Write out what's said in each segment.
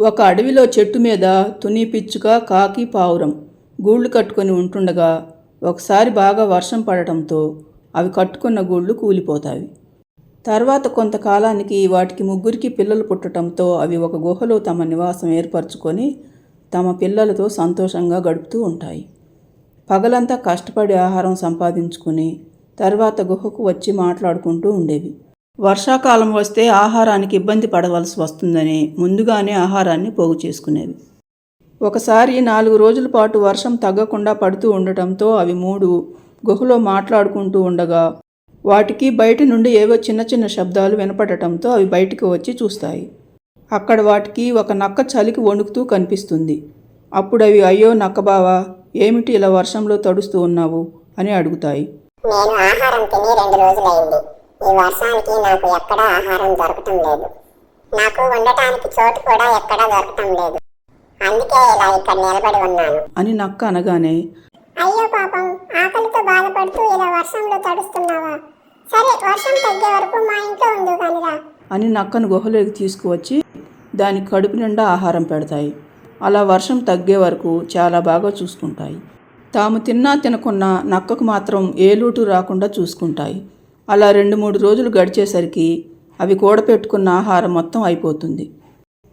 ఒక అడవిలో చెట్టు మీద తుని పిచ్చుక కాకి పావురం గూళ్ళు కట్టుకొని ఉంటుండగా ఒకసారి బాగా వర్షం పడటంతో అవి కట్టుకున్న గూళ్ళు కూలిపోతాయి. తర్వాత కొంతకాలానికి వాటికి ముగ్గురికి పిల్లలు పుట్టడంతో అవి ఒక గుహలో తమ నివాసం ఏర్పరచుకొని తమ పిల్లలతో సంతోషంగా గడుపుతూ ఉంటాయి. పగలంతా కష్టపడి ఆహారం సంపాదించుకుని తర్వాత గుహకు వచ్చి మాట్లాడుకుంటూ ఉండేవి. వర్షాకాలం వస్తే ఆహారానికి ఇబ్బంది పడవలసి వస్తుందని ముందుగానే ఆహారాన్ని పోగు చేసుకునేవి. ఒకసారి నాలుగు రోజుల పాటు వర్షం తగ్గకుండా పడుతూ ఉండటంతో అవి మూడు గుహలో మాట్లాడుకుంటూ ఉండగా వాటికి బయట నుండి ఏవో చిన్న చిన్న శబ్దాలు వినపడటంతో అవి బయటికి వచ్చి చూస్తాయి. అక్కడ వాటికి ఒక నక్క చలికి వణుకుతూ కనిపిస్తుంది. అప్పుడు అవి అయ్యో నక్కబావా ఏమిటి ఇలా వర్షంలో తడుస్తూ ఉన్నావు? అని అడుగుతాయి. నేను ఆహారం తిని రెండు రోజులైంది. ఈ వర్షానికి నాకు ఎక్కడా ఆహారం దొరకటం లేదు. నాకు ఉండటానికి చోటు కూడా ఎక్కడా దొరకటం లేదు. అందుకే ఇలా ఇక్కడ నిలబడి ఉన్నాను. అని నక్క అనగానే అయ్యో పాపం ఆకలితో బాధపడుతూ ఇలా వర్షంలో తడుస్తున్నావా? సరే వర్షం తగ్గే వరకు మా ఇంట్లో ఉండు కానిరా. అని నక్కను గుహలోకి తీసుకువచ్చి దాని కడుపు నిండా ఆహారం పెడతాయి. అలా వర్షం తగ్గే వరకు చాలా బాగా చూసుకుంటాయి. తాము తిన్నా తినకున్నా నక్కకు మాత్రం ఏ లోటు రాకుండా చూసుకుంటాయి. అలా రెండు మూడు రోజులు గడిచేసరికి అవి కూడపెట్టుకున్న ఆహారం మొత్తం అయిపోతుంది.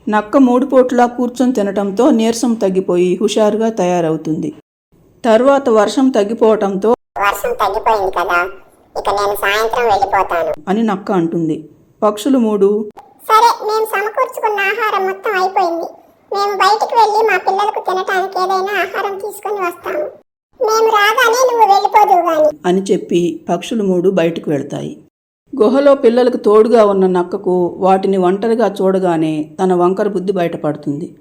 నక్క మూడు పూట్లా కూర్చొని తినటంతో నీరసం తగ్గిపోయి హుషారుగా తయారవుతుంది. తర్వాత వర్షం తగ్గిపోవటంతో వర్షం తగ్గిపోయింది కదా ఇక నేను సాయంత్రం వెళ్ళిపోతాను. అని నక్క అంటుంది. పక్షులు మూడు సరే మేము సమకూర్చుకున్న ఆహారం మొత్తం అయిపోయింది. మేము బయటికి వెళ్ళి మా పిల్లలకు తినటానికి ఏదైనా ఆహారం తీసుకొని వస్తాము. మేము రాగానే నువ్వు వెళ్ళిపోదు గాని. అని చెప్పి పక్షులు మూడు బయటకు వెళ్తాయి. గుహలో పిల్లలకు తోడుగా ఉన్న నక్కకు వాటిని ఒంటరిగా చూడగానే తన వంకర బుద్ధి బయటపడుతుంది.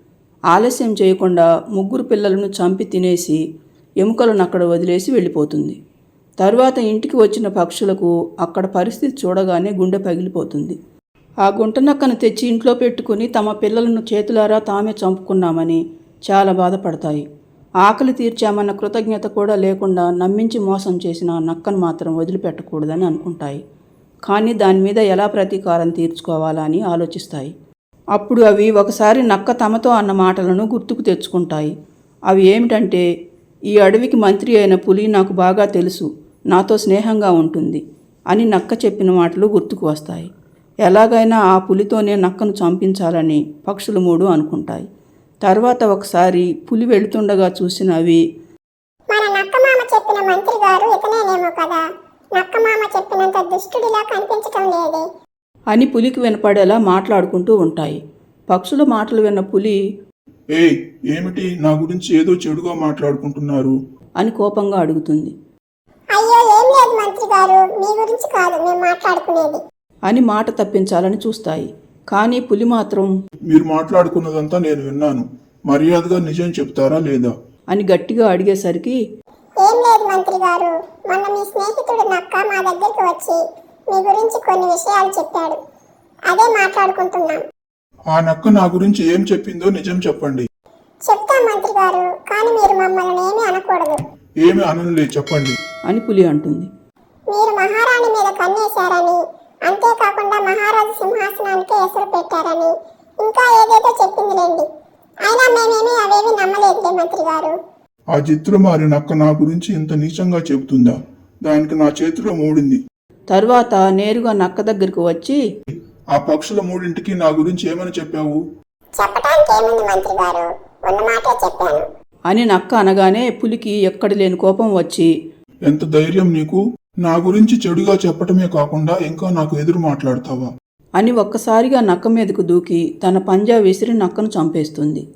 ఆలస్యం చేయకుండా ముగ్గురు పిల్లలను చంపి తినేసి ఎముకలను అక్కడ వదిలేసి వెళ్ళిపోతుంది. తరువాత ఇంటికి వచ్చిన పక్షులకు అక్కడ పరిస్థితి చూడగానే గుండె పగిలిపోతుంది. ఆ గుంటనక్కను తెచ్చి ఇంట్లో పెట్టుకుని తమ పిల్లలను చేతులారా తామే చంపుకున్నామని చాలా బాధపడతాయి. ఆకలి తీర్చామన్న కృతజ్ఞత కూడా లేకుండా నమ్మించి మోసం చేసిన నక్కను మాత్రం వదిలిపెట్టకూడదని అనుకుంటాయి. కానీ దాని మీద ఎలా ప్రతీకారం తీర్చుకోవాలా అని ఆలోచిస్తాయి. అప్పుడు అవి ఒకసారి నక్క తమతో అన్న మాటలను గుర్తుకు తెచ్చుకుంటాయి. అవి ఏమిటంటే ఈ అడవికి మంత్రి అయిన పులి నాకు బాగా తెలుసు నాతో స్నేహంగా ఉంటుంది అని నక్క చెప్పిన మాటలు గుర్తుకు వస్తాయి. ఎలాగైనా ఆ పులితోనే నక్కను చంపించాలని పక్షులు మూడు అనుకుంటాయి. తర్వాత ఒకసారి పులి వెళుతుండగా చూసిన అవి మన నక్కమామ చెప్పిన మంత్రి గారు ఇతనేనేమో కదా. నక్కమామ చెప్పినంత దుష్టుడిలా కనిపించటం లేదే. అని పులికి వినపడేలా మాట్లాడుకుంటూ ఉంటాయి. పక్షుల మాటలు విన్న పులి ఏయ్ ఏమిటి? నా గురించి ఏదో చెడుగా మాట్లాడుకుంటున్నారు. అని కోపంగా అడుగుతుంది. అయ్యో ఏం లేదు మంత్రి గారు. మీ గురించి కాదు మేము మాట్లాడుకునేది. అని మాట తప్పించాలని చూస్తాయి. కానీ పులి మాత్రం మీరు మాట్లాడుకున్నదంతా నేను విన్నాను. మర్యాదగా నిజం చెప్తారా లేదా? అని గట్టిగా అడిగేసరికి ఏం లేదు మంత్రి గారు. మొన్న మీ స్నేహితుడు నక్క మా దగ్గరికి వచ్చి మీ గురించి కొన్ని విషయాలు చెప్పాడు. అదే మాట్లాడుకుంటున్నాం. ఆ నక్క నా గురించి ఏం చెప్పిందో నిజం చెప్పండి. చెప్తాం మంత్రి గారు కానీ మీరు మమ్మల్ని ఏమీ అనకూడదు. ఏమి అననులే చెప్పండి. అని పులి అంటుంది. మీరు మహారాణి మీద కన్నేశారని అంతేకాకుండా మహారాజు సింహాసనానికి ఎసరు పెట్టారని ఇంకా ఏదేదో చెప్పిందిలేండి. అయినా మేమేమీ అవేవి నమ్మలేదులే మంత్రి గారు. ఆ చిత్రమారి నక్క నా గురించి ఇంత నీచంగా చెబుతుందా? దానికి నా చేతిలో మూడింది. తరువాత నేరుగా నక్క దగ్గరికి వచ్చి ఆ పక్షుల మూడింటికి నా గురించి ఏమని చెప్పావు? చెప్పటానికి ఏముంది మంత్రి గారు? ఉన్న మాటే చెప్పాను. అని నక్క అనగానే పులికి ఎక్కడి లేని కోపం వచ్చి ఎంత ధైర్యం నీకు? నా గురించి చెడుగా చెప్పటమే కాకుండా ఇంకా నాకు ఎదురు మాట్లాడతావా? అని ఒక్కసారిగా నక్క మీదకు దూకి తన పంజా విసిరి నక్కను చంపేస్తుంది.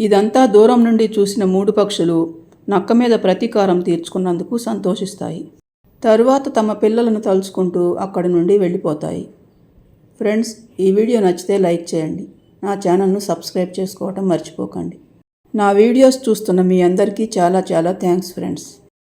ఇదంతా దూరం నుండి చూసిన మూడు పక్షులు నక్క మీద ప్రతీకారం తీర్చుకున్నందుకు సంతోషిస్తాయి. తరువాత తమ పిల్లలను తలుచుకుంటూ అక్కడి నుండి వెళ్ళిపోతాయి. ఫ్రెండ్స్ ఈ వీడియో నచ్చితే లైక్ చేయండి. నా ఛానల్ను సబ్స్క్రైబ్ చేసుకోవటం మర్చిపోకండి. నా వీడియోస్ చూస్తున్న మీ అందరికీ చాలా చాలా థ్యాంక్స్ ఫ్రెండ్స్.